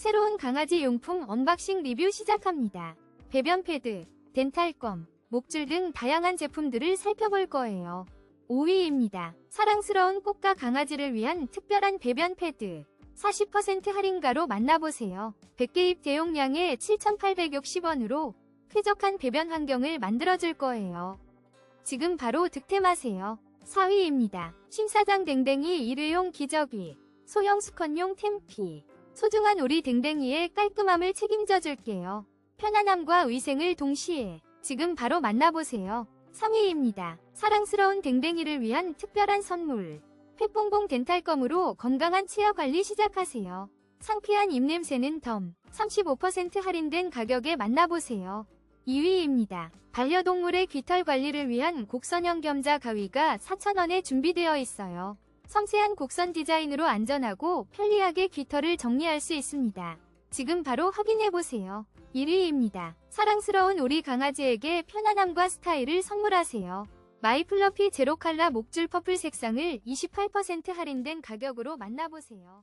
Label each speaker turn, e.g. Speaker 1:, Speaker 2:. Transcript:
Speaker 1: 새로운 강아지 용품 언박싱 리뷰 시작합니다. 배변 패드, 덴탈검, 목줄 등 다양한 제품들을 살펴볼 거예요. 5위입니다. 사랑스러운 꽃가 강아지를 위한 특별한 배변 패드. 40% 할인가로 만나보세요. 100개입 대용량에 7,860원으로 쾌적한 배변 환경을 만들어줄 거예요. 지금 바로 득템하세요. 4위입니다. 심사장 댕댕이 일회용 기저귀, 소형 수컷용 템피, 소중한 우리 댕댕이의 깔끔함을 책임져 줄게요. 편안함과 위생을 동시에 지금 바로 만나보세요. 3위입니다. 사랑스러운 댕댕이를 위한 특별한 선물. 펫봉봉 덴탈검으로 건강한 치아 관리 시작하세요. 상쾌한 입냄새는 덤 35% 할인된 가격에 만나보세요. 2위입니다. 반려동물의 귀털 관리를 위한 곡선형 겸자 가위가 4,000원에 준비되어 있어요. 섬세한 곡선 디자인으로 안전하고 편리하게 귀털을 정리할 수 있습니다. 지금 바로 확인해보세요. 1위입니다. 사랑스러운 우리 강아지에게 편안함과 스타일을 선물하세요. 마이플러피 제로 칼라 목줄 퍼플 색상을 28% 할인된 가격으로 만나보세요.